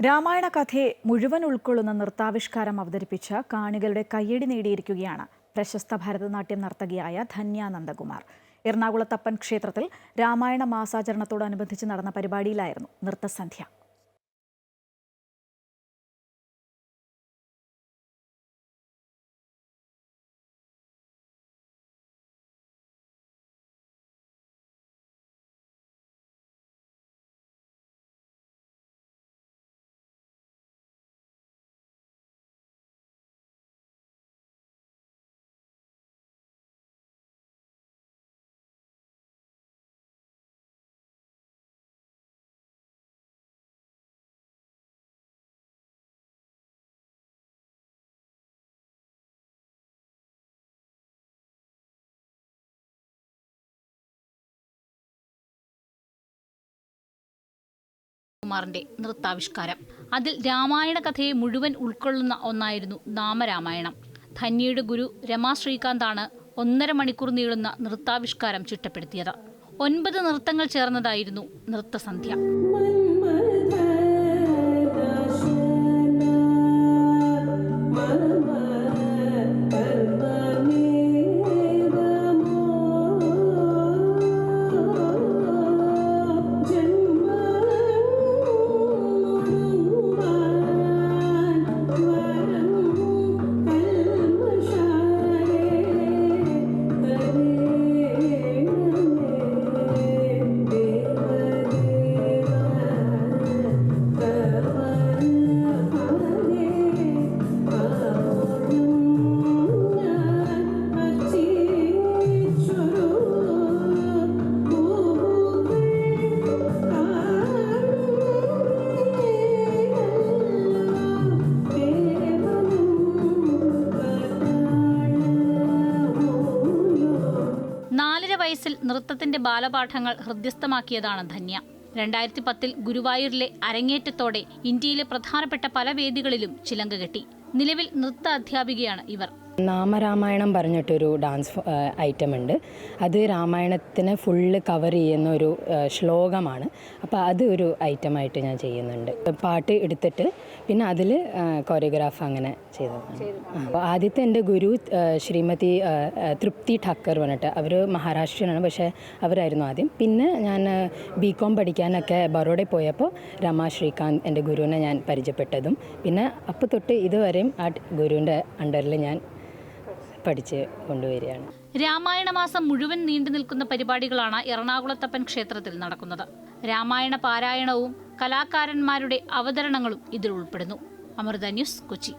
രാമായണ കഥയെ മുഴുവൻ ഉൾക്കൊള്ളുന്ന നൃത്താവിഷ്കാരം അവതരിപ്പിച്ച കാണികളുടെ കയ്യടി നേടിയിരിക്കുകയാണ് പ്രശസ്ത ഭരതനാട്യം നർത്തകിയായ ധന്യ നന്ദകുമാർ എറണാകുളത്തപ്പൻ ക്ഷേത്രത്തിൽ രാമായണ മാസാചരണത്തോടനുബന്ധിച്ച് നടന്ന പരിപാടിയിലായിരുന്നു നൃത്തസന്ധ്യ. കുമാറിന്റെ നൃത്താവിഷ്കാരം. അതിൽ രാമായണ കഥയെ മുഴുവൻ ഉൾക്കൊള്ളുന്ന ഒന്നായിരുന്നു നാമരാമായണം. ധന്യയുടെ ഗുരു രമാ ശ്രീകാന്താണ് ഒന്നര മണിക്കൂർ നീളുന്ന നൃത്താവിഷ്കാരം ചിട്ടപ്പെടുത്തിയത്. ഒൻപത് നൃത്തങ്ങൾ ചേർന്നതായിരുന്നു നൃത്തസന്ധ്യ. വയസ്സിൽ നൃത്തത്തിന്റെ ബാലപാഠങ്ങൾ ഹൃദ്യസ്ഥമാക്കിയതാണ് ധന്യ. രണ്ടായിരത്തി പത്തിൽ ഗുരുവായൂരിലെ അരങ്ങേറ്റത്തോടെ ഇന്ത്യയിലെ പ്രധാനപ്പെട്ട പല വേദികളിലും ചിലങ്ക കെട്ടി. നിലവിൽ നൃത്ത അധ്യാപികയാണ് ഇവർ. നാമരാമായണം പറഞ്ഞിട്ടൊരു ഡാൻസ് ഐറ്റം ഉണ്ട്. അത് രാമായണത്തിനെ ഫുള്ള് കവർ ചെയ്യുന്ന ഒരു ശ്ലോകമാണ്. അപ്പോൾ അത് ഒരു ഐറ്റമായിട്ട് ഞാൻ ചെയ്യുന്നുണ്ട്. പാട്ട് എടുത്തിട്ട് പിന്നെ അതിൽ കൊറിയോഗ്രാഫ് അങ്ങനെ ചെയ്തതാണ്. അപ്പോൾ ആദ്യത്തെ എന്റെ ഗുരു ശ്രീമതി തൃപ്തി ഠക്കർ പറഞ്ഞിട്ട് അവർ മഹാരാഷ്ട്രനാണ് പക്ഷേ അവരായിരുന്നു ആദ്യം. പിന്നെ ഞാൻ ബി കോം പഠിക്കാനൊക്കെ ബറോഡയിൽ പോയപ്പോൾ രമ ശ്രീകാന്ത് എന്റെ ഗുരുവിനെ ഞാൻ പരിചയപ്പെട്ടതും. പിന്നെ അപ്പോൾ തൊട്ട് ഇതുവരെയും ആ ഗുരുവിന്റെ അണ്ടറിൽ ഞാൻ പഠിച്ച് കൊണ്ടുവരികയാണ്. രാമായണ മാസം മുഴുവൻ നീണ്ടു നിൽക്കുന്ന പരിപാടികളാണ് എറണാകുളത്തപ്പൻ ക്ഷേത്രത്തിൽ നടക്കുന്നത്. രാമായണ പാരായണവും കലാകാരന്മാരുടെ അവതരണങ്ങളും ഇതിൽ ഉൾപ്പെടുന്നു. അമൃത ന്യൂസ് കൊച്ചി.